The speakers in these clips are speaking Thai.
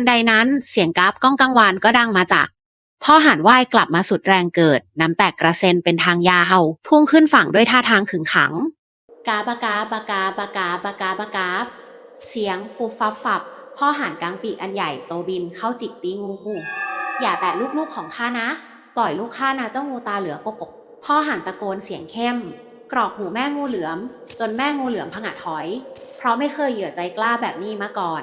นใดนั้นเสียงกราฟก้องกังวานก็ดังมาจากพ่อหันว่ายกลับมาสุดแรงเกิด น้ำแตกกระเซ็นเป็นทางยาว พุ่งขึ้นฝั่งด้วยท่าทางขึงขัง กาบากาบากาบากาบากาบากาบเสียงฟูฟับฟับพ่อหันกลางปีกอันใหญ่โตบินเข้าจิกตีงูหูอย่าแตะลูกๆของข้านะ ปล่อยลูกข้านะเจ้างูตาเหลือกกกพ่อหันตะโกนเสียงเข้ม กรอกหูแม่งูเหลือม จนแม่งูเหลือมผงะถอย เพราะไม่เคยเหยื่อใจกล้าแบบนี้มาก่อน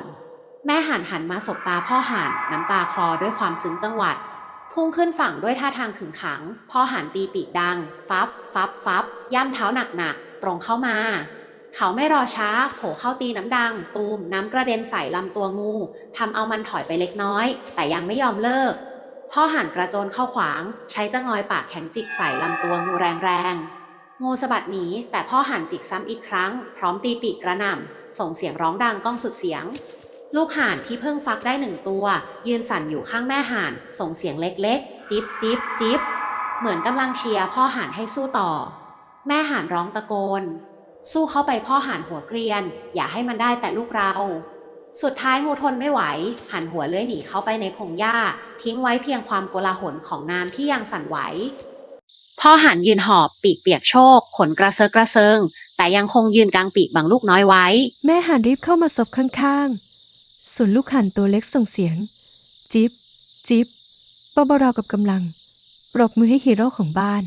แม่หันหันมาสบตาพ่อหันน้ำตาคลอด้วยความซึ้งจังหวัด พุ่งขึ้นฝั่งด้วยท่าทางขึงขัง พ่อหันตีปีกดัง ฟับ ฟับ ฟับ ย่ำเท้าหนักๆ ตรงเข้ามา เขาไม่รอช้า โผเข้าตีน้ำดัง ตูมน้ำกระเด็นใส่ลำตัวงูทำเอามันถอยไปเล็กน้อย แต่ยังไม่ยอมเลิก พ่อหันกระโจนเข้าขวาง ใช้จะงอยปากแข็งจิกใส่ลำตัวงูแรงๆงูสะบัดหนีแต่พ่อหันจิกซ้ำอีกครั้ง พร้อมตีปีกกระหน่ำส่งเสียงร้องดังก้องสุดเสียง ลูกห่านที่เพิ่งฟักได้หนึ่งตัว ยืนสั่นอยู่ข้างแม่ห่าน ส่งเสียงเล็กๆ จิบจิบจิบเหมือนกำลังเชียร์พ่อห่านให้สู้ต่อ แม่ห่านร้องตะโกน สู้เข้าไปพ่อห่านหัวเกรียน อย่าให้มันได้แต่ลูกเรา สุดท้ายงูทนไม่ไหว หันหัวเลื้อยหนีเข้าไปในพงหญ้า ทิ้งไว้เพียงความโกลาหลของน้ำที่ยังสั่นไหวพ่อหันยืนหอบปีกเปียกโชก ขนกระเซาะกระเซิง แต่ยังคงยืนกลางปีกบังลูกน้อยไว้ แม่หันรีบเข้ามาศพข้างๆ ส่วนลูกหันตัวเล็กส่งเสียง จิบจิบเบาๆราวกับกำลัง ปรบมือให้ฮีโร่ของบ้าน